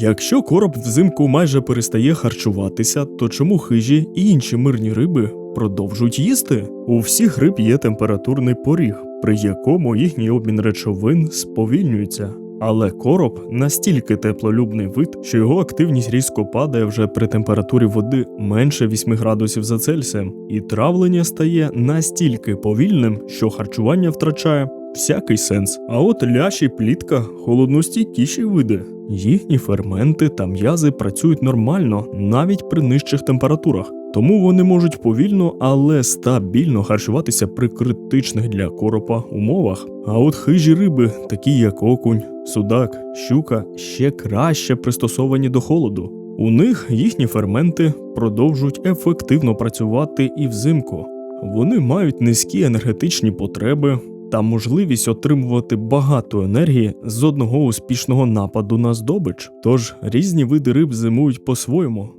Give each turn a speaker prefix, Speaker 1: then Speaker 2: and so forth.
Speaker 1: Якщо короб взимку майже перестає харчуватися, то чому хижі і інші мирні риби продовжують їсти? У всіх риб є температурний поріг, при якому їхній обмін речовин сповільнюється. Але короб настільки теплолюбний вид, що його активність різко падає вже при температурі води менше 8 градусів за Цельсієм, і травлення стає настільки повільним, що харчування втрачає всякий сенс. А от лящ і плітка холодностійкіші види. Їхні ферменти та м'язи працюють нормально навіть при нижчих температурах. Тому вони можуть повільно, але стабільно харчуватися при критичних для коропа умовах. А от хижі риби, такі як окунь, судак, щука, ще краще пристосовані до холоду. У них їхні ферменти продовжують ефективно працювати і взимку. Вони мають низькі енергетичні потреби та можливість отримувати багато енергії з одного успішного нападу на здобич. Тож різні види риб зимують по-своєму.